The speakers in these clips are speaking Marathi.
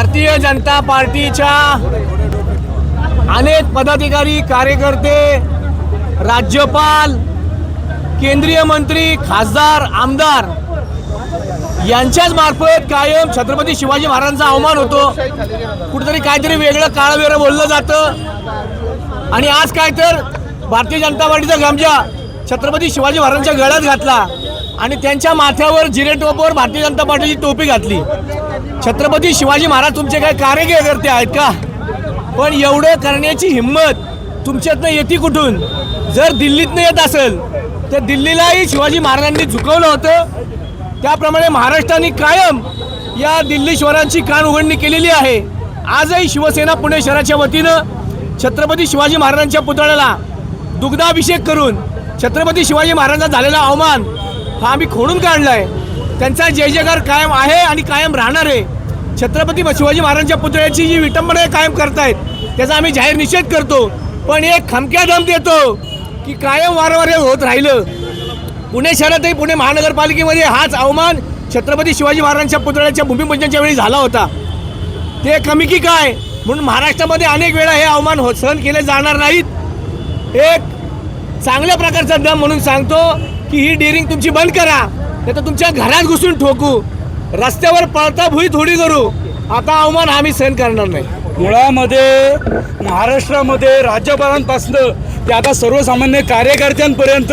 भारतीय जनता पार्टीच्या अनेक पदाधिकारी कार्यकर्ते राज्यपाल केंद्रीय मंत्री खासदार आमदार यांच्याच मार्फत कायम छत्रपती शिवाजी महाराजांचा अवमान होतो. कुठेतरी काहीतरी वेगळं काळवेळ वेगळं बोललं जातं. आणि आज काय तर भारतीय जनता पार्टीचा गमजा छत्रपती शिवाजी महाराजांच्या गळ्यात घातला. आणि त्यांच्या माथ्यावर जिरे टोपवर भारतीय जनता पार्टीची टोपी घातली. छत्रपती शिवाजी महाराज तुमचे काय कार्यकर्ते आहेत का? पण एवढं करण्याची हिंमत तुमच्यातनं येते कुठून? जर दिल्लीतनं येत असेल तर दिल्लीलाही शिवाजी महाराजांनी झुकवलं होतं. त्याप्रमाणे महाराष्ट्राने कायम या दिल्लीश्वरांची कान उघडणी केलेली आहे. आजही शिवसेना पुणे शहराच्या वतीनं छत्रपती शिवाजी महाराजांच्या पुतळ्याला दुग्धाभिषेक करून छत्रपती शिवाजी महाराजांचा झालेला अवमान हा आम्ही खोडून काढलाय त्यांचा जय जयकार कायम आहे आणि कायम राहणार आहे. छत्रपती शिवाजी महाराजांच्या पुतळ्याची जी विटंबना हे कायम करतायत त्याचा आम्ही जाहीर निषेध करतो. पण एक खमक्या दम देतो की कायम वारंवार हे होत राहिलं. पुणे शहरातही पुणे महानगरपालिकेमध्ये हाच अवमान छत्रपती शिवाजी महाराजांच्या पुतळ्याच्या भूमिपूजनाच्या वेळी झाला होता. ते कमी की काय? म्हणून महाराष्ट्रामध्ये अनेक वेळा हे अवमान हो सहन केले जाणार नाहीत. एक चांगल्या प्रकारचा दम म्हणून सांगतो. की ही डेअरिंग तुमची बंद करा नाही तर तुमच्या घरात घुसून ठोकू. रस्त्यावर पळता भुई थोडी करू. आता अवमान आम्ही सहन करणार नाही. मुळामध्ये महाराष्ट्रामध्ये राज्यपालांपासनं ते आता सर्वसामान्य कार्यकर्त्यांपर्यंत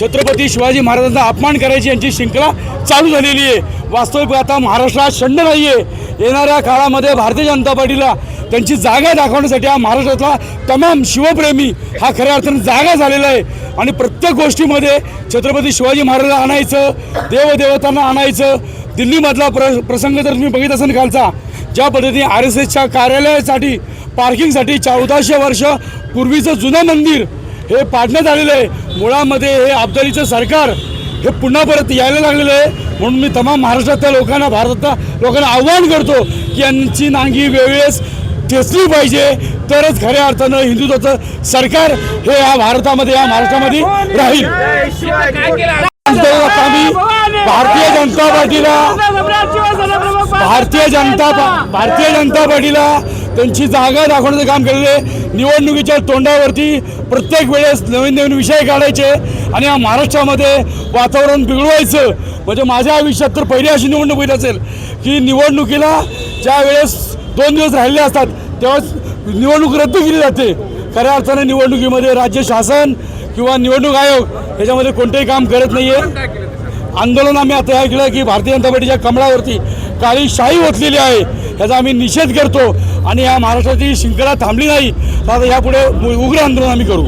छत्रपती शिवाजी महाराजांचा अपमान करायची यांची शृंखला चालू झालेली आहे. वास्तविक आता महाराष्ट्रात शंड नाही आहे येणाऱ्या काळामध्ये भारतीय जनता पार्टीला त्यांची जागा दाखवण्यासाठी हा महाराष्ट्रातला तमाम शिवप्रेमी हा खऱ्या अर्थानं जागा झालेला आहे. आणि प्रत्येक गोष्टीमध्ये छत्रपती शिवाजी महाराज आणायचं देवदेवतांना आणायचं. दिल्लीमधला प्र प्रसंग जर तुम्ही बघित असाल कालचा ज्या पद्धतीने आर एस एसच्या कार्यालयासाठी पार्किंगसाठी चौदाशे वर्ष पूर्वीचं जुनं मंदिर हे पाडण्यात आलेलं आहे. मुळामध्ये हे अब्दालीचं सरकार हे पुन्हा परत यायला लागलेलं आहे. म्हणून मी तमाम महाराष्ट्रातल्या लोकांना भारतातल्या लोकांना आव्हान करतो की यांची नांगी वेळेस ठेचली पाहिजे. तरच खऱ्या अर्थानं हिंदुत्वाचं सरकार हे या भारतामध्ये या महाराष्ट्रामध्ये राहील. आम्ही भारतीय जनता पार्टीला भारतीय जनता भारतीय जनता पार्टीला त्यांची जागा दाखवण्याचं काम केलेलं आहे. निवडणुकीच्या तोंडावरती प्रत्येक वेळेस नवीन नवीन विषय काढायचे आणि या महाराष्ट्रामध्ये वातावरण बिघडवायचं. म्हणजे माझ्या आयुष्यात तर पहिली अशी निवडणूक होईल असेल की निवडणुकीला ज्या वेळेस दोन दिवस राहिले असतात तेव्हा निवडणूक रद्द केली जाते. खऱ्या अर्थाने निवडणुकीमध्ये राज्य शासन किंवा निवडणूक आयोग याच्यामध्ये कोणतेही काम करत नाही आहे आंदोलन आम्ही आता हे केलं की भारतीय जनता पार्टीच्या कमळावरती काळी शाही ओतलेली आहे. याचा आम्ही निषेध करतो आणि या महाराष्ट्राची शृंखला थांबली नाही. तर आता यापुढे उग्र आंदोलन आम्ही करू.